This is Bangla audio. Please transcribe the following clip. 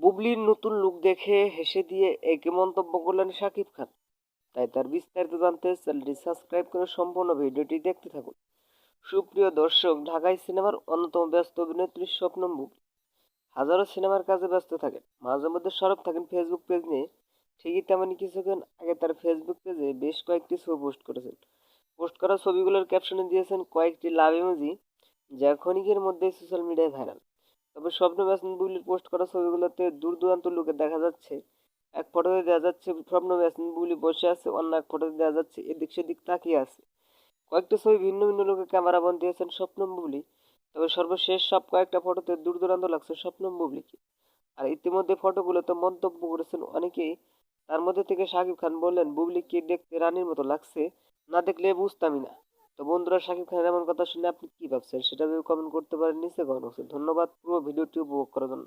বুবলির নতুন লুক দেখে হেসে দিয়ে একে মন্তব্য করলেন শাকিব খান। তাই তার বিস্তারিত জানতে চ্যানেলটি সাবস্ক্রাইব করে সম্পূর্ণ ভিডিওটি দেখতে থাকুন। সুপ্রিয় দর্শক ঢাকায় সিনেমার অন্যতম ব্যস্ত অভিনেত্রী স্বপ্নম বুবলি। হাজারো সিনেমার কাজে ব্যস্ত থাকেন, মাঝে মধ্যে সরব থাকেন ফেসবুক পেজ নিয়ে। ঠিকই তেমনই কিছুক্ষণ আগে তার ফেসবুক পেজে বেশ কয়েকটি ছবি পোস্ট করেছেন। পোস্ট করা ছবিগুলোর ক্যাপশনে দিয়েছেন কয়েকটি লাভ ইমোজি যা ক্ষণিকের মধ্যে সোশ্যাল মিডিয়ায় ভাইরাল তবে স্বপ্ন ব্যাসন পোস্ট করা ছবিগুলোতে দূর দূরান্ত লোকে দেখা যাচ্ছে। এক ফটোতে দেখা যাচ্ছে স্বপ্ন বুবলি বসে আছে, অন্য এক ফটোতে দেখা যাচ্ছে এদিক সেদিক তাকিয়ে আছে। কয়েকটা ছবি ভিন্ন ভিন্ন লোকে ক্যামেরা বন্ধ স্বপ্নম বুবলি তবে সর্বশেষ সব কয়েকটা ফটোতে দূর দূরান্ত লাগছে স্বপ্নম বুবলিকে আর ইতিমধ্যে ফটোগুলোতে মন্তব্য করেছেন অনেকেই। তার মধ্যে থেকে শাকিব খান বললেন, বুবলিকে দেখতে রানীর মতো লাগছে, না দেখলে বুঝতামই না। তো বন্ধুরা শাকিব খানের এমন কথা শুনে আপনি কি ভাবছেন? সেটা ভেবে কমেন্ট করতে পারেন নিচে কমেন্ট বক্সে ধন্যবাদ, পুরো ভিডিওটি উপভোগ করার জন্য।